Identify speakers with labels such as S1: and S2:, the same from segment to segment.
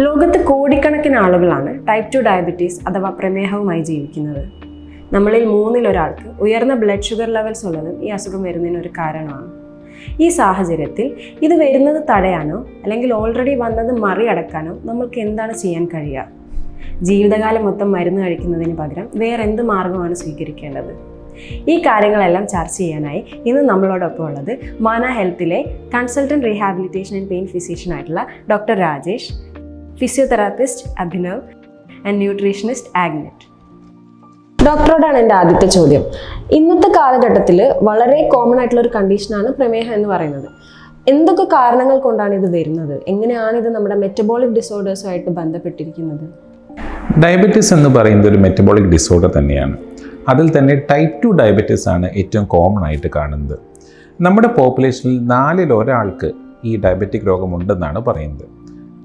S1: ലോകത്ത് കോടിക്കണക്കിന് ആളുകളാണ് ടൈപ്പ് ടു ഡയബറ്റീസ് അഥവാ പ്രമേഹവുമായി ജീവിക്കുന്നത്. നമ്മളിൽ മൂന്നിൽ ഒരാൾക്ക് ഉയർന്ന ബ്ലഡ് ഷുഗർ ലെവൽസ് ഉള്ളതും ഈ അസുഖം വരുന്നതിന് ഒരു കാരണമാണ്. ഈ സാഹചര്യത്തിൽ ഇത് വരുന്നത് തടയാനോ അല്ലെങ്കിൽ ഓൾറെഡി വന്നത് മറികടക്കാനോ നമ്മൾക്ക് എന്താണ് ചെയ്യാൻ കഴിയുക? ജീവിതകാലം മൊത്തം മരുന്ന് കഴിക്കുന്നതിന് പകരം വേറെ എന്ത് മാർഗമാണ് സ്വീകരിക്കേണ്ടത്? ഈ കാര്യങ്ങളെല്ലാം ചർച്ച ചെയ്യാനായി ഇന്ന് നമ്മളോടൊപ്പം ഉള്ളത് മാന ഹെൽത്തിലെ consultant rehabilitation and pain physician ആയിട്ടുള്ള doctor Rajesh. Physiotherapist Abhinav and nutritionist ആഗ്നറ്റ്. ഡോക്ടറോടാണ് എന്റെ ആദ്യത്തെ ചോദ്യം. ഇന്നത്തെ കാലഘട്ടത്തിൽ വളരെ കോമൺ ആയിട്ടുള്ള ഒരു കണ്ടീഷനാണ് പ്രമേഹം എന്ന് പറയുന്നത്. എന്തൊക്കെ കാരണങ്ങൾ കൊണ്ടാണ് ഇത് വരുന്നത്? എങ്ങനെയാണ് ഇത് നമ്മുടെ മെറ്റബോളിക് ഡിസോർഡേഴ്സുമായിട്ട് ബന്ധപ്പെട്ടിരിക്കുന്നത്?
S2: ഡയബറ്റീസ് എന്ന് പറയുന്നത് ഒരു മെറ്റബോളിക് ഡിസോർഡർ തന്നെയാണ്. അതിൽ തന്നെ ടൈപ്പ് ടു ഡയബറ്റീസ് ആണ് ഏറ്റവും കോമൺ ആയിട്ട് കാണുന്നത്. നമ്മുടെ പോപ്പുലേഷനിൽ നാലിൽ ഒരാൾക്ക് ഈ ഡയബറ്റിക് രോഗമുണ്ടെന്നാണ് പറയുന്നത്.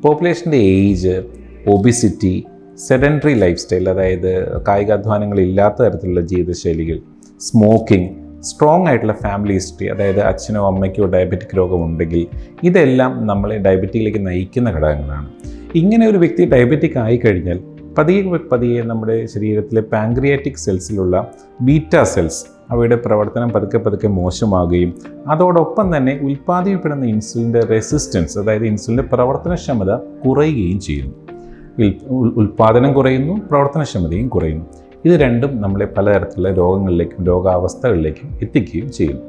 S2: പോപ്പുലേഷന്റെ age obesity sedentary life style അതായത് കായികാധ്വാനങ്ങൾ ഇല്ലാത്ത തരത്തിലുള്ള ജീവിതശൈലികൾ സ്മോക്കിംഗ് സ്ട്രോങ് ആയിട്ടുള്ള ഫാമിലി ഹിസ്റ്ററി അതായത് അച്ഛനോ അമ്മയ്ക്കോ ഡയബറ്റിക് രോഗമുണ്ടെങ്കിൽ ഇതെല്ലാം നമ്മളെ ഡയബറ്റിക്കിലേക്ക് നയിക്കുന്ന ഘടകങ്ങളാണ്. ഇങ്ങനെ ഒരു വ്യക്തി ഡയബറ്റിക് ആയി കഴിഞ്ഞാൽ പതിയെ പതിയെ നമ്മുടെ ശരീരത്തിലെ പാങ്ക്രിയാറ്റിക് സെൽസിലുള്ള ബീറ്റ സെൽസ് അവയുടെ പ്രവർത്തനം പതുക്കെ പതുക്കെ മോശമാകുകയും അതോടൊപ്പം തന്നെ ഉൽപ്പാദിപ്പിക്കപ്പെടുന്ന ഇൻസുലിന്റെ റെസിസ്റ്റൻസ് അതായത് ഇൻസുലിന്റെ പ്രവർത്തനക്ഷമത കുറയുകയും ചെയ്യുന്നു. ഉൽപാദനം കുറയുന്നു പ്രവർത്തനക്ഷമതയും കുറയുന്നു. ഇത് രണ്ടും നമ്മളെ പലതരത്തിലുള്ള രോഗങ്ങളിലേക്കും രോഗാവസ്ഥകളിലേക്കും എത്തിക്കുകയും ചെയ്യുന്നു.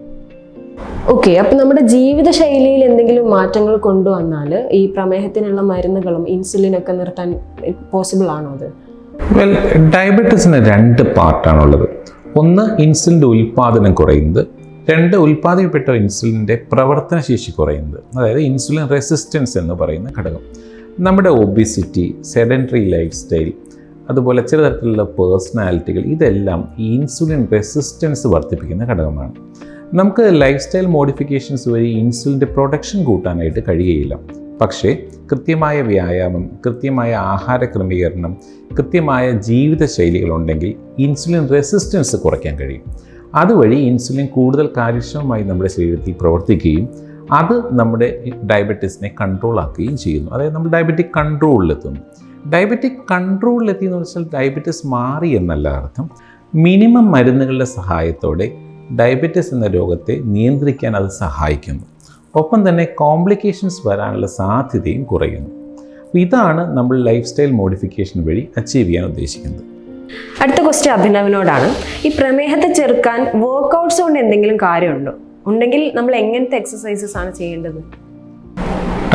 S1: ഓക്കെ അപ്പം നമ്മുടെ ജീവിതശൈലിയിൽ എന്തെങ്കിലും മാറ്റങ്ങൾ കൊണ്ടുവന്നാൽ ഈ പ്രമേഹത്തിനുള്ള മരുന്നുകളും ഇൻസുലിനൊക്കെ നിർത്താൻ പോസിബിൾ ആണോ അത്?
S2: വെൽ ഡയബറ്റീസിന് രണ്ട് പാർട്ടാണുള്ളത് ഒന്ന് ഇൻസുലിന്റെ ഉൽപ്പാദനം കുറയുന്നത്. രണ്ട് ഉൽപ്പാദിക്കപ്പെട്ട ഇൻസുലിന്റെ പ്രവർത്തനശേഷി കുറയുന്നത്. അതായത് ഇൻസുലിൻ റെസിസ്റ്റൻസ് എന്ന് പറയുന്ന ഘടകം. നമ്മുടെ ഒബിസിറ്റി സെഡന്ററി ലൈഫ് സ്റ്റൈൽ അതുപോലെ ചില തരത്തിലുള്ള പേഴ്സണാലിറ്റികൾ ഇതെല്ലാം ഈ ഇൻസുലിൻ റെസിസ്റ്റൻസ് വർദ്ധിപ്പിക്കുന്ന ഘടകമാണ്. നമുക്ക് ലൈഫ് സ്റ്റൈൽ മോഡിഫിക്കേഷൻസ് വഴി ഇൻസുലിന്റെ പ്രൊഡക്ഷൻ കൂട്ടാനായിട്ട് കഴിയുകയില്ല. പക്ഷേ കൃത്യമായ വ്യായാമം കൃത്യമായ ആഹാര ക്രമീകരണം കൃത്യമായ ജീവിതശൈലികളുണ്ടെങ്കിൽ ഇൻസുലിൻ റെസിസ്റ്റൻസ് കുറയ്ക്കാൻ കഴിയും. അതുവഴി ഇൻസുലിൻ കൂടുതൽ കാര്യക്ഷമമായി നമ്മുടെ ശരീരത്തിൽ പ്രവർത്തിക്കുകയും അത് നമ്മുടെ ഡയബറ്റീസിനെ കൺട്രോൾ ആക്കുകയും ചെയ്യുന്നു. അതായത് നമ്മൾ ഡയബറ്റിക് കൺട്രോളിലെത്തുന്നു ഡയബറ്റിക് കൺട്രോളിലെത്തി എന്ന് വെച്ചാൽ ഡയബറ്റിസ് മാറി എന്നല്ല അർത്ഥം. മിനിമം മരുന്നുകളുടെ സഹായത്തോടെ ഡയബറ്റിസ് എന്ന രോഗത്തെ നിയന്ത്രിക്കാൻ അത് സഹായിക്കുന്നു. ഒപ്പം തന്നെ കോംപ്ലിക്കേഷൻസ് വരാനുള്ള സാധ്യതയും കുറയുന്നു. ഇതാണ് നമ്മൾ ലൈഫ് സ്റ്റൈൽ മോഡിഫിക്കേഷൻ വഴി അച്ചീവ് ചെയ്യാൻ ഉദ്ദേശിക്കുന്നത്.
S1: അടുത്ത ക്വസ്റ്റ്യൻ അഭിനവിനോടാണ്. ഈ പ്രമേഹത്തെ ചെറുക്കാൻ വർക്കൗട്ട്സ് കൊണ്ട് എന്തെങ്കിലും കാര്യമുണ്ടോ? ഉണ്ടെങ്കിൽ നമ്മൾ എങ്ങനത്തെ എക്സസൈസസ് ആണ് ചെയ്യേണ്ടത്?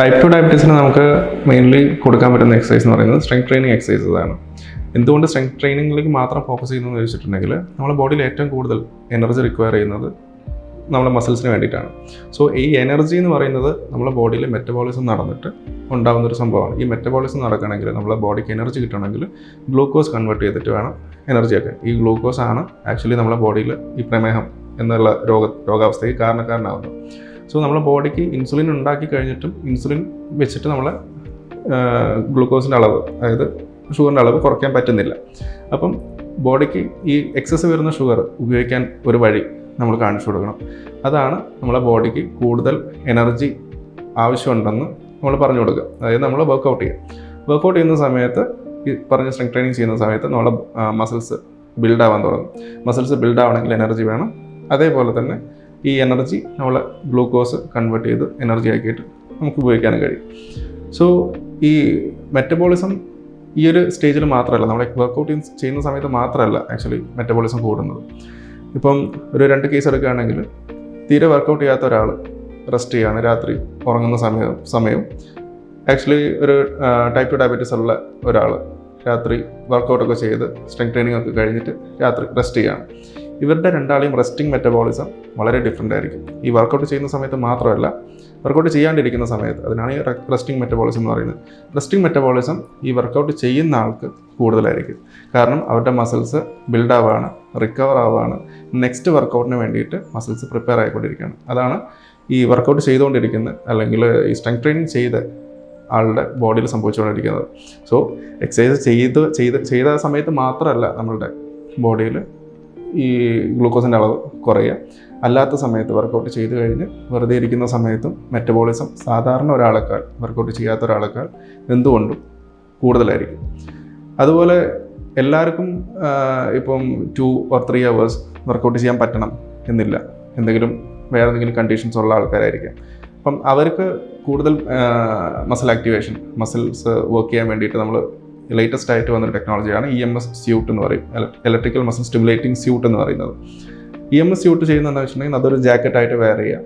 S3: ടൈപ്പ് ടു ഡയബറ്റീസിന് നമുക്ക് മെയിൻലി കൊടുക്കാൻ പറ്റുന്ന എക്സസൈസ് എന്ന് പറയുന്നത് സ്ട്രെങ്ത് ട്രെയിനിങ് എക്സസൈസസ് ആണ്. എന്തുകൊണ്ട് സ്ട്രെങ്ത് ട്രെയിനിങ്ങിലേക്ക് മാത്രം ഫോക്കസ് ചെയ്യുന്നതെന്ന് ചോദിച്ചിട്ടുണ്ടെങ്കിൽ നമ്മുടെ ബോഡിയിൽ ഏറ്റവും കൂടുതൽ എനർജി റിക്വയർ ചെയ്യുന്നത് നമ്മുടെ മസിൽസിന് വേണ്ടിയിട്ടാണ്. സോ ഈ എനർജി എന്ന് പറയുന്നത് നമ്മുടെ ബോഡിയിൽ മെറ്റബോളിസം നടന്നിട്ട് ഉണ്ടാകുന്ന ഒരു സംഭവമാണ്. ഈ മെറ്റബോളിസം നടക്കണമെങ്കിൽ നമ്മുടെ ബോഡിക്ക് എനർജി കിട്ടണമെങ്കിൽ ഗ്ലൂക്കോസ് കൺവേർട്ട് ചെയ്തിട്ട് വേണം എനർജി ആക്കാൻ ഈ ഗ്ലൂക്കോസ് ആണ് ആക്ച്വലി നമ്മുടെ ബോഡിയിൽ ഈ പ്രമേഹം എന്നുള്ള രോഗ രോഗാവസ്ഥയ്ക്ക് കാരണക്കാരനാകുന്നത് സോ നമ്മുടെ ബോഡിക്ക് ഇൻസുലിൻ ഉണ്ടാക്കി കഴിഞ്ഞിട്ടും ഇൻസുലിൻ വെച്ചിട്ട് നമ്മളെ ഗ്ലൂക്കോസിന്റെ അളവ് അതായത് ഷുഗറിന്റെ അളവ് കുറയ്ക്കാൻ പറ്റുന്നില്ല. അപ്പം ബോഡിക്ക് ഈ എക്സസ് വരുന്ന ഷുഗർ ഉപയോഗിക്കാൻ ഒരു വഴി നമ്മൾ കാണിച്ചു കൊടുക്കണം. അതാണ് നമ്മളെ ബോഡിക്ക് കൂടുതൽ എനർജി ആവശ്യമുണ്ടെന്ന് നമ്മൾ പറഞ്ഞു കൊടുക്കുക. അതായത് നമ്മൾ വർക്കൗട്ട് ചെയ്യുക വർക്കൗട്ട് ചെയ്യുന്ന സമയത്ത് ഈ പറഞ്ഞ സ്ട്രെങ് ട്രെയിനിങ് ചെയ്യുന്ന സമയത്ത് നമ്മളെ മസിൽസ് ബിൽഡ് ആവാൻ തുടങ്ങും. മസിൽസ് ബിൽഡ് ആവണമെങ്കിൽ എനർജി വേണം. അതേപോലെ തന്നെ ഈ എനർജി നമ്മൾ ഗ്ലൂക്കോസ് കൺവേർട്ട് ചെയ്ത് എനർജി ആക്കിയിട്ട് നമുക്ക് ഉപയോഗിക്കാനും കഴിയും. സോ ഈ മെറ്റബോളിസം ഈ ഒരു സ്റ്റേജിൽ മാത്രമല്ല നമ്മൾ വർക്കൗട്ട് ചെയ്യുന്ന സമയത്ത് മാത്രമല്ല ആക്ച്വലി മെറ്റബോളിസം കൂടുന്നത്. ഇപ്പം ഒരു രണ്ട് കേസ് എടുക്കുകയാണെങ്കിൽ തീരെ വർക്കൗട്ട് ചെയ്യാത്ത ഒരാൾ റെസ്റ്റ് ചെയ്യാണ് രാത്രി ഉറങ്ങുന്ന സമയം സമയം. ആക്ച്വലി ഒരു ടൈപ്പ് ടു ഡയബറ്റീസ് ഉള്ള ഒരാൾ രാത്രി വർക്കൗട്ടൊക്കെ ചെയ്ത് സ്ട്രെങ് ട്രെയിനിങ് ഒക്കെ കഴിഞ്ഞിട്ട് രാത്രി റെസ്റ്റ് ചെയ്യാണ്. ഇവരുടെ രണ്ടാളെയും റെസ്റ്റിംഗ് മെറ്റബോളിസം വളരെ ഡിഫറെന്റ് ആയിരിക്കും. ഈ വർക്കൗട്ട് ചെയ്യുന്ന സമയത്ത് മാത്രമല്ല വർക്കൗട്ട് ചെയ്യാണ്ടിരിക്കുന്ന സമയത്ത് അതിനാണ് ഈ റെസ്റ്റിംഗ് മെറ്റബോളിസം എന്ന് പറയുന്നത്. റെസ്റ്റിംഗ് മെറ്റബോളിസം ഈ വർക്കൗട്ട് ചെയ്യുന്ന ആൾക്ക് കൂടുതലായിരിക്കും. കാരണം അവരുടെ മസിൽസ് ബിൽഡ് ആവുകയാണ് റിക്കവർ ആവുകയാണ് നെക്സ്റ്റ് വർക്കൗട്ടിന് വേണ്ടിയിട്ട് മസിൽസ് പ്രിപ്പയർ ആയിക്കൊണ്ടിരിക്കുകയാണ്. അതാണ് ഈ വർക്കൗട്ട് ചെയ്തുകൊണ്ടിരിക്കുന്ന അല്ലെങ്കിൽ ഈ സ്ട്രെങ്ത് ട്രെയിനിങ് ചെയ്ത് ആളുടെ ബോഡിയിൽ സംഭവിച്ചുകൊണ്ടിരിക്കുന്നത്. സോ എക്സസൈസ് ചെയ്ത് ചെയ്ത് ചെയ്ത സമയത്ത് മാത്രമല്ല നമ്മളുടെ ബോഡിയിൽ ഈ ഗ്ലൂക്കോസിന്റെ അളവ് കുറയുക. അല്ലാത്ത സമയത്ത് വർക്കൗട്ട് ചെയ്ത് കഴിഞ്ഞ് വെറുതെ ഇരിക്കുന്ന സമയത്തും മെറ്റബോളിസം സാധാരണ ഒരാളെക്കാൾ വർക്കൗട്ട് ചെയ്യാത്ത ഒരാളെക്കാൾ എന്തുകൊണ്ടും കൂടുതലായിരിക്കും. അതുപോലെ എല്ലാവർക്കും ഇപ്പം two or three hours workout ചെയ്യാൻ പറ്റണം എന്നില്ല. എന്തെങ്കിലും വേറെ എന്തെങ്കിലും കണ്ടീഷൻസ് ഉള്ള ആൾക്കാരായിരിക്കാം. അപ്പം അവർക്ക് കൂടുതൽ മസിൽ ആക്ടിവേഷൻ മസിൽസ് വർക്ക് ചെയ്യാൻ വേണ്ടിയിട്ട് നമ്മൾ ലേറ്റസ്റ്റ് ആയിട്ട് വന്നൊരു ടെക്നോളജിയാണ് ഇ എം എസ് സ്യൂട്ട് എന്ന് പറയും. ഇലക്ട്രിക്കൽ മസിൽ സ്റ്റിമുലേറ്റിംഗ് സ്യൂട്ട് എന്ന് പറയുന്നത്. ഇ എം എസ് സ്യൂട്ട് ചെയ്യുന്നത് എന്താ വെച്ചിട്ടുണ്ടെങ്കിൽ അതൊരു ജാക്കറ്റ് ആയിട്ട് വെയർ ചെയ്യുക.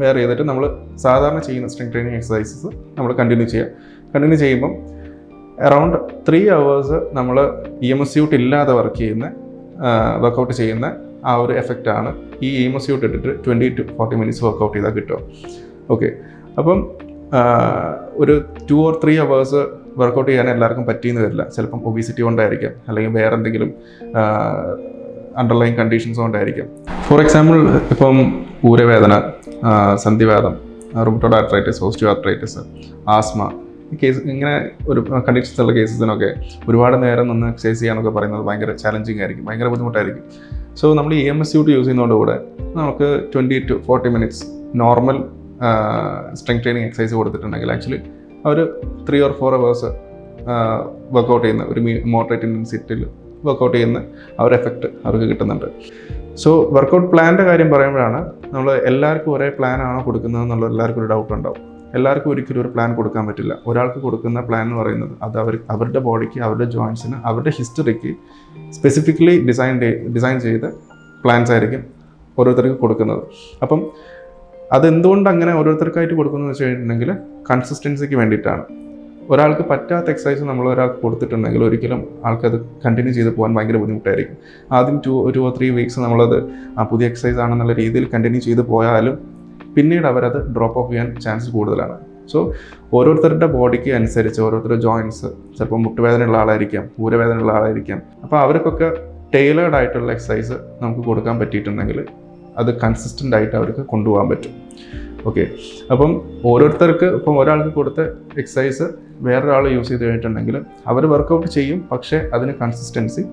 S3: വെയർ ചെയ്തിട്ട് നമ്മൾ സാധാരണ ചെയ്യുന്ന സ്ട്രെങ് ട്രെയിനിങ് എക്സസൈസസ് നമ്മൾ കണ്ടിന്യൂ ചെയ്യുക. കണ്ടിന്യൂ ചെയ്യുമ്പം അറൗണ്ട് ത്രീ അവേഴ്സ് നമ്മൾ ഇ എം എസ് സ്യൂട്ട് ഇല്ലാതെ വർക്ക് ചെയ്യുന്ന വർക്കൗട്ട് ചെയ്യുന്ന ആ ഒരു എഫക്റ്റാണ് ഈ ഇ എം എസ് സ്യൂട്ട് ഇട്ടിട്ട് twenty to forty minutes workout ചെയ്താൽ കിട്ടും ഓക്കെ അപ്പം ഒരു two or three hours workout ചെയ്യാൻ എല്ലാവർക്കും പറ്റിയെന്ന് വരില്ല. ചിലപ്പം ഒബീസിറ്റി കൊണ്ടായിരിക്കാം. അല്ലെങ്കിൽ വേറെ എന്തെങ്കിലും അണ്ടർലൈൻ കണ്ടീഷൻസ് കൊണ്ടായിരിക്കാം. ഫോർ എക്സാമ്പിൾ ഇപ്പം ഊരവേദന സന്ധിവാദം rheumatoid arthritis osteoarthritis asthma case ഇങ്ങനെ ഒരു കണ്ടീഷൻസ് ഉള്ള കേസസിനൊക്കെ ഒരുപാട് നേരം നിന്ന് എക്സസൈസ് ചെയ്യാനൊക്കെ പറയുന്നത് ഭയങ്കര ചാലഞ്ചിങ് ആയിരിക്കും. ഭയങ്കര ബുദ്ധിമുട്ടായിരിക്കും. സോ നമ്മൾ E M S suit use ചെയ്യുന്നതോടുകൂടെ നമുക്ക് twenty to forty minutes normal strength training exercise കൊടുത്തിട്ടുണ്ടെങ്കിൽ actually our three or four hours workout ചെയ്യുന്ന ഒരു മോട്ടറേറ്റ് ഇന്റൻസിറ്റിയിൽ വർക്കൗട്ട് ചെയ്യുന്ന ആ ഒരു എഫക്റ്റ് അവർക്ക് കിട്ടുന്നുണ്ട്. സോ വർക്കൗട്ട് പ്ലാന്റെ കാര്യം പറയുമ്പോഴാണ് നമ്മൾ എല്ലാവർക്കും ഒരേ പ്ലാൻ ആണോ കൊടുക്കുന്നത് എന്നുള്ള എല്ലാവർക്കും ഒരു ഡൗട്ട് ഉണ്ടാവും. എല്ലാവർക്കും ഒരിക്കലും ഒരു പ്ലാൻ കൊടുക്കാൻ പറ്റില്ല. ഒരാൾക്ക് കൊടുക്കുന്ന പ്ലാൻ എന്ന് പറയുന്നത് അത് അവർ അവരുടെ ബോഡിക്ക് അവരുടെ ജോയിൻസിന് അവരുടെ ഹിസ്റ്ററിക്ക് സ്പെസിഫിക്കലി ഡിസൈൻ ഡിസൈൻ ചെയ്ത പ്ലാൻസ് ആയിരിക്കും ഓരോരുത്തർക്ക് കൊടുക്കുന്നത്. അപ്പം അതെന്തുകൊണ്ട് അങ്ങനെ ഓരോരുത്തർക്കായിട്ട് കൊടുക്കുന്നത് വെച്ച് കഴിഞ്ഞിട്ടുണ്ടെങ്കിൽ കൺസിസ്റ്റൻസിക്ക് വേണ്ടിയിട്ടാണ്. ഒരാൾക്ക് പറ്റാത്ത എക്സസൈസ് നമ്മൾ ഒരാൾക്ക് കൊടുത്തിട്ടുണ്ടെങ്കിൽ ഒരിക്കലും ആൾക്കത് കണ്ടിന്യൂ ചെയ്ത് പോകാൻ ഭയങ്കര ബുദ്ധിമുട്ടായിരിക്കും. ആദ്യം two two or three weeks നമ്മളത് പുതിയ എക്സസൈസ് ആണെന്നുള്ള രീതിയിൽ കണ്ടിന്യൂ ചെയ്ത് പോയാലും പിന്നീട് അവരത് ഡ്രോപ്പ് ഓഫ് ചെയ്യാൻ ചാൻസ് കൂടുതലാണ്. സോ ഓരോരുത്തരുടെ ബോഡിക്ക് അനുസരിച്ച് ഓരോരുത്തരുടെ ജോയിൻസ് ചിലപ്പോൾ മുട്ടുവേദനയുള്ള ആളായിരിക്കാം ഊരവേദനയുള്ള ആളായിരിക്കാം. അപ്പോൾ അവർക്കൊക്കെ ടൈലേർഡ് ആയിട്ടുള്ള എക്സസൈസ് നമുക്ക് കൊടുക്കാൻ പറ്റിയിട്ടുണ്ടെങ്കിൽ അത് കൺസിസ്റ്റന്റ് ആയിട്ട് അവർക്ക് കൊണ്ടുപോകാൻ പറ്റും. ഓക്കെ അപ്പം ഓരോരുത്തർക്ക് ഇപ്പം ഒരാൾക്ക് കൊടുത്ത എക്സസൈസ് വേറൊരാൾ യൂസ് ചെയ്ത് കഴിഞ്ഞിട്ടുണ്ടെങ്കിൽ അവർ വർക്കൗട്ട് ചെയ്യും പക്ഷേ അതിന് കൺസിസ്റ്റൻസി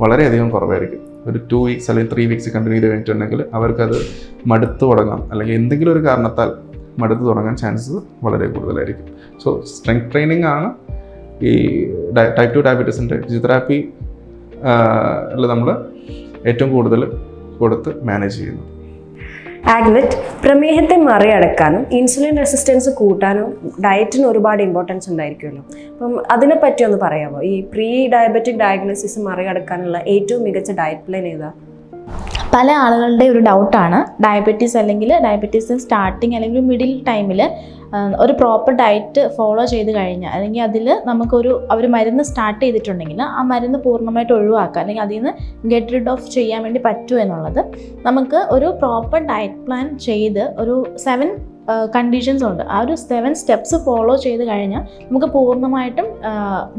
S3: വളരെയധികം കുറവായിരിക്കും. ഒരു ടു വീക്സ് അല്ലെങ്കിൽ ത്രീ വീക്സ് കണ്ടിന്യൂ ചെയ്ത് കഴിഞ്ഞിട്ടുണ്ടെങ്കിൽ അവർക്കത് മടുത്തു തുടങ്ങാം. അല്ലെങ്കിൽ എന്തെങ്കിലും ഒരു കാരണത്താൽ മടുത്തു തുടങ്ങാൻ ചാൻസസ് വളരെ കൂടുതലായിരിക്കും. സോ സ്ട്രെങ്ത് ട്രെയിനിങ് ആണ് ഈ ടൈപ്പ് ടു ഡയബറ്റീസിന്റെ ഫിസിയോതെറാപ്പി നമ്മൾ ഏറ്റവും കൂടുതൽ കൊടുത്ത് മാനേജ് ചെയ്യുന്നു.
S1: ആഗ്നറ്റ് പ്രമേഹത്തെ മറികടക്കാനും ഇൻസുലിൻ റെസിസ്റ്റൻസ് കൂട്ടാനും ഡയറ്റിന് ഒരുപാട് ഇമ്പോർട്ടൻസ് ഉണ്ടായിരിക്കുമല്ലോ. അപ്പം അതിനെപ്പറ്റി ഒന്ന് പറയാമോ? ഈ പ്രീ ഡയബറ്റിക് ഡയഗ്നോസിസ് മറികടക്കാനുള്ള ഏറ്റവും മികച്ച ഡയറ്റ് പ്ലാൻ ഏതാ?
S4: പല ആളുകളുടെ ഒരു ഡൗട്ടാണ് ഡയബറ്റീസ് അല്ലെങ്കിൽ ഡയബറ്റീസ് സ്റ്റാർട്ടിങ് അല്ലെങ്കിൽ മിഡിൽ ടൈമിൽ ഒരു പ്രോപ്പർ ഡയറ്റ് ഫോളോ ചെയ്ത് കഴിഞ്ഞാൽ അല്ലെങ്കിൽ അതിൽ നമുക്കൊരു അവർ മരുന്ന് സ്റ്റാർട്ട് ചെയ്തിട്ടുണ്ടെങ്കിൽ ആ മരുന്ന് പൂർണമായിട്ട് ഒഴിവാക്കുക അല്ലെങ്കിൽ അതിൽ നിന്ന് ഗെറ്റ് റിഡ് ഓഫ് ചെയ്യാൻ വേണ്ടി പറ്റുമോ എന്നുള്ളത് നമുക്ക് ഒരു പ്രോപ്പർ ഡയറ്റ് പ്ലാൻ ചെയ്ത് ഒരു സെവൻ കണ്ടീഷൻസ് ഉണ്ട്. ആ ഒരു സെവൻ സ്റ്റെപ്സ് ഫോളോ ചെയ്ത് കഴിഞ്ഞാൽ നമുക്ക് പൂർണമായിട്ടും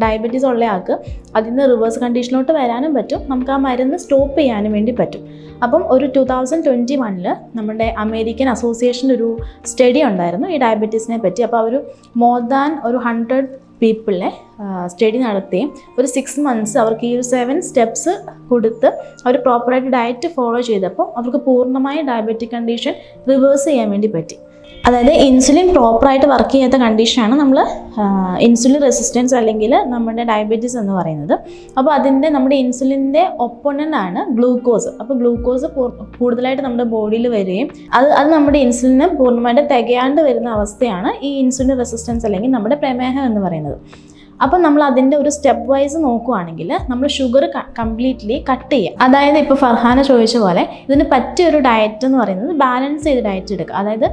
S4: ഡയബറ്റീസ് ഉള്ള ആൾക്ക് അതിൽ നിന്ന് റിവേഴ്സ് കണ്ടീഷനിലോട്ട് വരാനും പറ്റും. നമുക്ക് ആ മരുന്ന് സ്റ്റോപ്പ് ചെയ്യാനും വേണ്ടി പറ്റും. അപ്പം ഒരു ടു തൗസൻഡ് ട്വന്റി വണ്ണിൽ നമ്മുടെ അമേരിക്കൻ അസോസിയേഷൻ ഒരു സ്റ്റഡി ഉണ്ടായിരുന്നു ഈ ഡയബറ്റീസിനെ പറ്റി. അപ്പോൾ അവർ മോർ ദാൻ ഒരു ഹൺഡ്രഡ് പീപ്പിളിനെ സ്റ്റഡി നടത്തുകയും ഒരു സിക്സ് മന്ത്സ് അവർക്ക് ഈ ഒരു സെവൻ സ്റ്റെപ്സ് കൊടുത്ത് അവർ പ്രോപ്പറായിട്ട് ഡയറ്റ് ഫോളോ ചെയ്തപ്പോൾ അവർക്ക് പൂർണമായി ഡയബറ്റിക് കണ്ടീഷൻ റിവേഴ്സ് ചെയ്യാൻ വേണ്ടി പറ്റി. അതായത് ഇൻസുലിൻ പ്രോപ്പറായിട്ട് വർക്ക് ചെയ്യാത്ത കണ്ടീഷനാണ് നമ്മൾ ഇൻസുലിൻ റെസിസ്റ്റൻസ് അല്ലെങ്കിൽ നമ്മുടെ ഡയബറ്റീസ് എന്ന് പറയുന്നത്. അപ്പോൾ അതിന്റെ നമ്മുടെ ഇൻസുലിന്റെ ഒപ്പണന്റ് ആണ് ഗ്ലൂക്കോസ് അപ്പോൾ ഗ്ലൂക്കോസ് കൂടുതലായിട്ട് നമ്മുടെ ബോഡിയിൽ വരികയും അത് അത് നമ്മുടെ ഇൻസുലിന് പൂർണമായിട്ട് തികയാണ്ട് വരുന്ന അവസ്ഥയാണ് ഈ ഇൻസുലിൻ റെസിസ്റ്റൻസ് അല്ലെങ്കിൽ നമ്മുടെ പ്രമേഹം എന്ന് പറയുന്നത്. അപ്പം നമ്മൾ അതിന്റെ ഒരു സ്റ്റെപ്പ് വൈസ് നോക്കുവാണെങ്കിൽ നമ്മൾ ഷുഗർ കംപ്ലീറ്റ്ലി കട്ട് ചെയ്യുക. അതായത് ഇപ്പോൾ ഫർഹാന ചോദിച്ച പോലെ ഇതിന് പറ്റിയ ഒരു ഡയറ്റ് എന്ന് പറയുന്നത് ബാലൻസ് ചെയ്ത് ഡയറ്റ് എടുക്കുക. അതായത്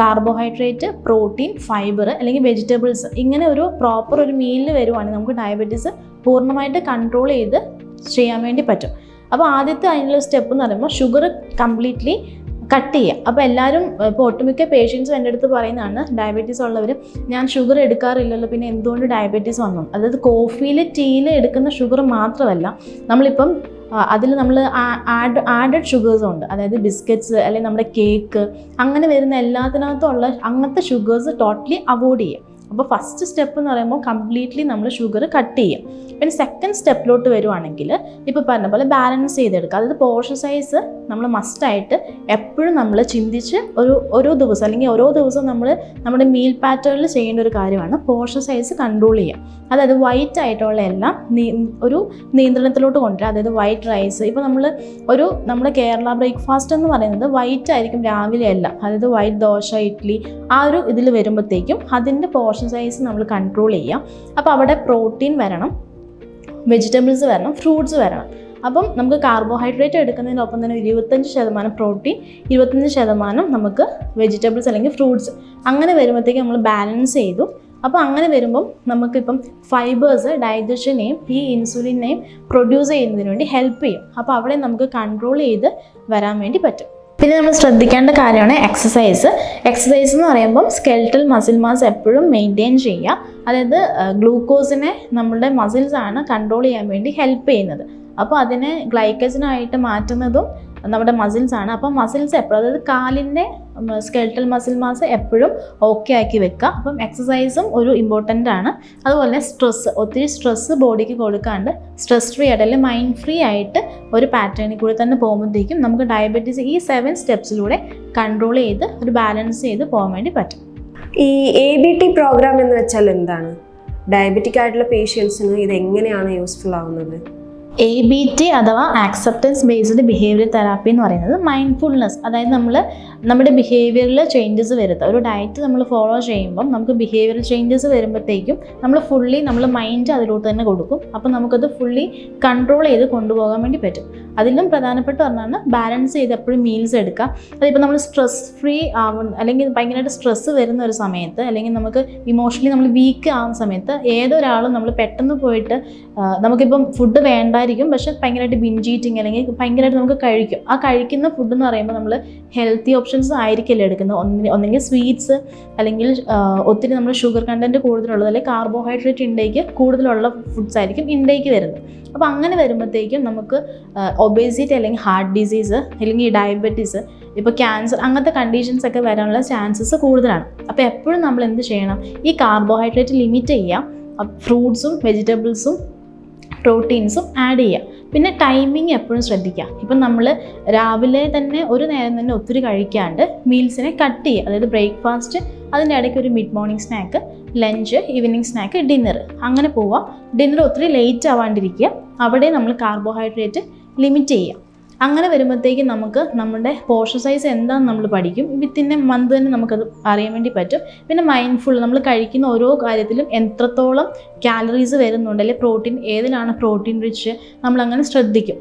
S4: കാർബോഹൈഡ്രേറ്റ് പ്രോട്ടീൻ ഫൈബർ അല്ലെങ്കിൽ വെജിറ്റബിൾസ് ഇങ്ങനെ ഒരു പ്രോപ്പർ ഒരു മീലിൽ വരുവാണെങ്കിൽ നമുക്ക് ഡയബറ്റീസ് പൂർണമായിട്ട് കൺട്രോൾ ചെയ്ത് ചെയ്യാൻ വേണ്ടി പറ്റും. അപ്പോൾ ആദ്യത്തെ അതിനുള്ള സ്റ്റെപ്പ് എന്ന് പറയുമ്പോൾ ഷുഗർ കംപ്ലീറ്റ്ലി കട്ട് ചെയ്യുക. അപ്പോൾ എല്ലാവരും ഇപ്പോൾ ഒട്ടുമിക്ക പേഷ്യൻസും എന്റെ അടുത്ത് പറയുന്നതാണ് ഡയബറ്റീസ് ഉള്ളവർ ഞാൻ ഷുഗർ എടുക്കാറില്ലല്ലോ പിന്നെ എന്തുകൊണ്ട് ഡയബറ്റീസ് വന്നു? അതായത് കോഫിയിൽ ടീയിൽ എടുക്കുന്ന ഷുഗർ മാത്രമല്ല നമ്മളിപ്പം അതിൽ നമ്മൾ ആഡ് ആഡഡ് ഷുഗേഴ്സും ഉണ്ട്. അതായത് ബിസ്ക്കറ്റ്സ് അല്ലെങ്കിൽ നമ്മുടെ കേക്ക് അങ്ങനെ വരുന്ന എല്ലാത്തിനകത്തും ഉള്ള അങ്ങനത്തെ ഷുഗേഴ്സ് ടോട്ടലി അവോയ്ഡ് ചെയ്യുക. അപ്പോൾ ഫസ്റ്റ് സ്റ്റെപ്പ് എന്ന് പറയുമ്പോൾ കംപ്ലീറ്റ്ലി നമ്മൾ ഷുഗർ കട്ട് ചെയ്യുക. പിന്നെ സെക്കൻഡ് സ്റ്റെപ്പിലോട്ട് വരുവാണെങ്കിൽ ഇപ്പോൾ പറഞ്ഞ പോലെ ബാലൻസ് ചെയ്തെടുക്കുക. അതായത് പോർഷൻ സൈസ് നമ്മൾ മസ്റ്റായിട്ട് എപ്പോഴും നമ്മൾ ചിന്തിച്ച് ഒരു ഓരോ ദിവസം അല്ലെങ്കിൽ ഓരോ ദിവസവും നമ്മൾ നമ്മുടെ മീൽ പാറ്റേണിൽ ചെയ്യേണ്ട ഒരു കാര്യമാണ് പോർഷൻ സൈസ് കൺട്രോൾ ചെയ്യുക. അതായത് വൈറ്റ് ആയിട്ടുള്ള എല്ലാം നീ ഒരു നിയന്ത്രണത്തിലോട്ട് കൊണ്ടുവരിക. അതായത് വൈറ്റ് റൈസ് ഇപ്പോൾ നമ്മൾ ഒരു നമ്മുടെ കേരള ബ്രേക്ക്ഫാസ്റ്റ് എന്ന് പറയുന്നത് വൈറ്റ് ആയിരിക്കും രാവിലെ എല്ലാം അതായത് വൈറ്റ് ദോശ ഇഡ്ഡലി ആ ഒരു ഇതിൽ വരുമ്പോഴത്തേക്കും അതിന്റെ പോർഷൻ സൈസ് നമ്മൾ കൺട്രോൾ ചെയ്യുക. അപ്പോൾ അവിടെ പ്രോട്ടീൻ വരണം. വെജിറ്റബിൾസ് വരണം ഫ്രൂട്ട്സ് വരണം. അപ്പം നമുക്ക് കാർബോഹൈഡ്രേറ്റ് എടുക്കുന്നതിനൊപ്പം തന്നെ ഇരുപത്തഞ്ച് ശതമാനം പ്രോട്ടീൻ ഇരുപത്തഞ്ച് ശതമാനം നമുക്ക് വെജിറ്റബിൾസ് അല്ലെങ്കിൽ ഫ്രൂട്ട്സ് അങ്ങനെ വരുമ്പോഴത്തേക്ക് നമ്മൾ ബാലൻസ് ചെയ്തു. അപ്പോൾ അങ്ങനെ വരുമ്പം നമുക്കിപ്പം ഫൈബേഴ്സ് ഡൈജഷനെയും ഈ ഇൻസുലിനെയും പ്രൊഡ്യൂസ് ചെയ്യുന്നതിന് വേണ്ടി ഹെൽപ്പ് ചെയ്യും. അപ്പോൾ അവിടെ നമുക്ക് കൺട്രോൾ ചെയ്ത് വരാൻ വേണ്ടി പറ്റും. പിന്നെ നമ്മൾ ശ്രദ്ധിക്കേണ്ട കാര്യമാണ് എക്സസൈസ് എക്സസൈസ് എന്ന് പറയുമ്പം സ്കെൽറ്റൽ മസിൽ മാസ് എപ്പോഴും മെയിന്റെയിൻ ചെയ്യുക. അതായത് ഗ്ലൂക്കോസിനെ നമ്മളുടെ മസിൽസാണ് കൺട്രോൾ ചെയ്യാൻ വേണ്ടി ഹെൽപ്പ് ചെയ്യുന്നത്. അപ്പോൾ അതിനെ ഗ്ലൈക്കജനായിട്ട് മാറ്റുന്നതും നമ്മുടെ മസിൽസ് ആണ്. അപ്പോൾ മസിൽസ് എപ്പോഴും അതായത് കാലിന്റെ സ്കെൽറ്റൽ മസിൽ മാസ് എപ്പോഴും ഓക്കെ ആക്കി വെക്കുക. അപ്പം എക്സസൈസും ഒരു ഇമ്പോർട്ടന്റ് ആണ്. അതുപോലെ സ്ട്രെസ്സ് ഒത്തിരി സ്ട്രെസ്സ് ബോഡിക്ക് കൊടുക്കാണ്ട് സ്ട്രെസ് ഫ്രീ ആയിട്ട് അല്ലെങ്കിൽ മൈൻഡ് ഫ്രീ ആയിട്ട് ഒരു പാറ്റേണിൽ കൂടി തന്നെ പോകുമ്പോഴത്തേക്കും നമുക്ക് ഡയബറ്റീസ് ഈ സെവൻ സ്റ്റെപ്സിലൂടെ കൺട്രോൾ ചെയ്ത് ഒരു ബാലൻസ് ചെയ്ത് പോകാൻ വേണ്ടി പറ്റും.
S1: ഈ എ ബി ടി പ്രോഗ്രാം എന്ന് വെച്ചാൽ എന്താണ്? ഡയബറ്റിക് ആയിട്ടുള്ള പേഷ്യൻസിന് ഇത് എങ്ങനെയാണ് യൂസ്ഫുൾ ആവുന്നത്?
S4: എ ബി ടി അഥവാ ആക്സെപ്റ്റൻസ് ബേസ്ഡ് ബിഹേവിയർ തെറാപ്പി എന്ന് പറയുന്നത് മൈൻഡ്ഫുൾനെസ് അതായത് നമ്മൾ നമ്മുടെ ബിഹേവിയറിൽ ചേഞ്ചസ് വരുത്തുക ഒരു ഡയറ്റ് നമ്മൾ ഫോളോ ചെയ്യുമ്പം നമുക്ക് ബിഹേവിയർ ചേഞ്ചസ് വരുമ്പോഴത്തേക്കും നമ്മൾ ഫുള്ളി നമ്മൾ മൈൻഡ് അതിലോട്ട് തന്നെ കൊടുക്കും. അപ്പം നമുക്കത് ഫുള്ളി കൺട്രോൾ ചെയ്ത് കൊണ്ടുപോകാൻ വേണ്ടി പറ്റും. അതിലും പ്രധാനപ്പെട്ട ഒന്നാണ് ബാലൻസ് ചെയ്ത് എപ്പോഴും മീൽസ് എടുക്കുക. അതിപ്പോൾ നമ്മൾ സ്ട്രെസ് ഫ്രീ ആവുന്ന അല്ലെങ്കിൽ ഭയങ്കരമായിട്ട് സ്ട്രെസ്സ് വരുന്ന ഒരു സമയത്ത് അല്ലെങ്കിൽ നമുക്ക് ഇമോഷണലി നമ്മൾ വീക്ക് ആവുന്ന സമയത്ത് ഏതൊരാളും നമ്മൾ പെട്ടെന്ന് പോയിട്ട് നമുക്കിപ്പം ഫുഡ് വേണ്ടായിരിക്കും. പക്ഷെ ഭയങ്കരമായിട്ട് ബിഞ്ചീറ്റിങ് അല്ലെങ്കിൽ ഭയങ്കരമായിട്ട് നമുക്ക് കഴിക്കും. ആ കഴിക്കുന്ന ഫുഡ് എന്ന് പറയുമ്പോൾ നമ്മൾ ഹെൽത്തി ഓപ്ഷൻസ് ആയിരിക്കില്ല എടുക്കുന്നത്? ഒന്നി ഒന്നെങ്കിൽ സ്വീറ്റ്സ് അല്ലെങ്കിൽ ഒത്തിരി നമ്മൾ ഷുഗർ കണ്ടന്റ് കൂടുതലുള്ളത് അല്ലെങ്കിൽ കാർബോഹൈഡ്രേറ്റ് ഇൻടേക്ക് കൂടുതലുള്ള ഫുഡ്സ് ആയിരിക്കും ഇൻടേക്ക് വരുന്നത്. അപ്പോൾ അങ്ങനെ വരുമ്പോഴത്തേക്കും നമുക്ക് ഒബേസിറ്റി അല്ലെങ്കിൽ ഹാർട്ട് ഡിസീസ് അല്ലെങ്കിൽ ഡയബറ്റീസ് ഇപ്പോൾ ക്യാൻസർ അങ്ങനത്തെ കണ്ടീഷൻസ് ഒക്കെ വരാനുള്ള ചാൻസസ് കൂടുതലാണ്. അപ്പോൾ എപ്പോഴും നമ്മൾ എന്ത് ചെയ്യണം? ഈ കാർബോഹൈഡ്രേറ്റ് ലിമിറ്റ് ചെയ്യാം. ഫ്രൂട്ട്സും വെജിറ്റബിൾസും പ്രോട്ടീൻസും ആഡ് ചെയ്യുക പിന്നെ ടൈമിങ് എപ്പോഴും ശ്രദ്ധിക്കുക ഇപ്പം നമ്മൾ രാവിലെ തന്നെ ഒരു നേരം തന്നെ ഒത്തിരി കഴിക്കാണ്ട് മീൽസിനെ കട്ട് ചെയ്യുക. അതായത് ബ്രേക്ക്ഫാസ്റ്റ് അതിന്റെ ഇടയ്ക്ക് ഒരു mid morning snack lunch evening snack dinner അങ്ങനെ പോവുക. ഡിന്നർ ഒത്തിരി ലേറ്റ് ആവാണ്ടിരിക്കുക. അവിടെ നമ്മൾ കാർബോഹൈഡ്രേറ്റ് ലിമിറ്റ് ചെയ്യുക. അങ്ങനെ വരുമ്പോഴത്തേക്കും നമുക്ക് നമ്മുടെ പോർഷൻ സൈസ് എന്താണെന്ന് നമ്മൾ പഠിക്കും. വിത്തിന്റെ മന്ത് തന്നെ നമുക്കത് അറിയാൻ വേണ്ടി പറ്റും. പിന്നെ മൈൻഡ്ഫുൾ നമ്മൾ കഴിക്കുന്ന ഓരോ കാര്യത്തിലും എത്രത്തോളം കാലറീസ് വരുന്നുണ്ട് അല്ലെങ്കിൽ പ്രോട്ടീൻ ഏതിലാണ് പ്രോട്ടീൻ റിച്ച് നമ്മളങ്ങനെ ശ്രദ്ധിക്കും.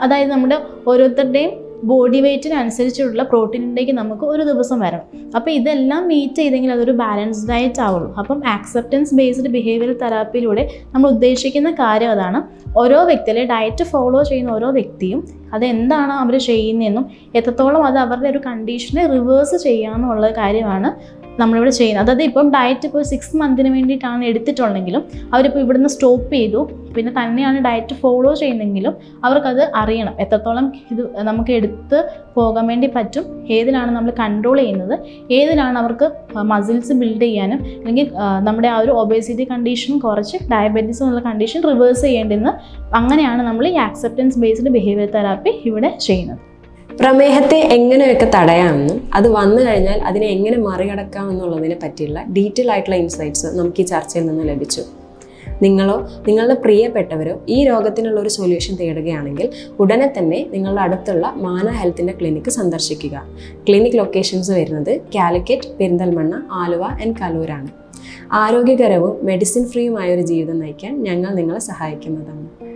S4: അതായത് നമ്മുടെ ഓരോരുത്തരുടെയും ബോഡി വെയ്റ്റിനനുസരിച്ചുള്ള പ്രോട്ടീൻ ഇൻടേക്ക് നമുക്ക് ഒരു ദിവസം വരണം. അപ്പോൾ ഇതെല്ലാം മീറ്റ് ചെയ്തെങ്കിൽ അതൊരു ബാലൻസ് ഡയറ്റ് ആവുള്ളൂ. അപ്പം ആക്സെപ്റ്റൻസ് ബേസ്ഡ് ബിഹേവിയർ തെറാപ്പിയിലൂടെ നമ്മൾ ഉദ്ദേശിക്കുന്ന കാര്യം അതാണ്. ഓരോ വ്യക്തി അല്ലെങ്കിൽ ഡയറ്റ് ഫോളോ ചെയ്യുന്ന ഓരോ വ്യക്തിയും അതെന്താണ് അവർ ചെയ്യുന്നതെന്നും എത്രത്തോളം അത് അവരുടെ ഒരു കണ്ടീഷനെ റിവേഴ്സ് ചെയ്യാമെന്നുള്ള കാര്യമാണ് നമ്മളിവിടെ ചെയ്യുന്നത്. അതായത് ഇപ്പം ഡയറ്റ് ഇപ്പോൾ സിക്സ് മന്തിന് വേണ്ടിയിട്ടാണ് എടുത്തിട്ടുണ്ടെങ്കിലും അവരിപ്പോൾ ഇവിടുന്ന് സ്റ്റോപ്പ് ചെയ്തു. പിന്നെ തന്നെയാണ് ഡയറ്റ് ഫോളോ ചെയ്യുന്നെങ്കിലും അവർക്കത് അറിയണം. എത്രത്തോളം ഇത് നമുക്ക് എടുത്ത് പോകാൻ വേണ്ടി പറ്റും. ഏതിലാണ് നമ്മൾ കൺട്രോൾ ചെയ്യുന്നത്? ഏതിലാണ് അവർക്ക് മസിൽസ് ബിൽഡ് ചെയ്യാനും അല്ലെങ്കിൽ നമ്മുടെ ആ ഒരു ഒബേസിറ്റി കണ്ടീഷൻ കുറച്ച് ഡയബറ്റീസ് എന്നുള്ള കണ്ടീഷൻ റിവേഴ്സ് ചെയ്യേണ്ടെന്ന് അങ്ങനെയാണ് നമ്മൾ ഈ ആക്സെപ്റ്റൻസ് ബേസ്ഡ് ബിഹേവിയർ തെറാപ്പി ഇവിടെ ചെയ്യുന്നത്.
S1: പ്രമേഹത്തെ എങ്ങനെയൊക്കെ തടയാമെന്നും അത് വന്നു കഴിഞ്ഞാൽ അതിനെ എങ്ങനെ മറികടക്കാമെന്നുള്ളതിനെ പറ്റിയുള്ള ഡീറ്റെയിൽ ആയിട്ടുള്ള ഇൻസൈറ്റ്സ് നമുക്ക് ഈ ചർച്ചയിൽ നിന്ന് ലഭിച്ചു. നിങ്ങളോ നിങ്ങളുടെ പ്രിയപ്പെട്ടവരോ ഈ രോഗത്തിനുള്ള ഒരു സൊല്യൂഷൻ തേടുകയാണെങ്കിൽ ഉടനെ തന്നെ നിങ്ങളുടെ അടുത്തുള്ള മാന ഹെൽത്തിന്റെ ക്ലിനിക്ക് സന്ദർശിക്കുക. ക്ലിനിക് ലൊക്കേഷൻസ് വരുന്നത് കാലിക്കറ്റ് പെരിന്തൽമണ്ണ ആലുവ ആൻഡ് കലൂരാണ് ആരോഗ്യകരവും മെഡിസിൻ ഫ്രീയുമായ ഒരു ജീവിതം നയിക്കാൻ ഞങ്ങൾ നിങ്ങളെ സഹായിക്കുന്നതാണ്.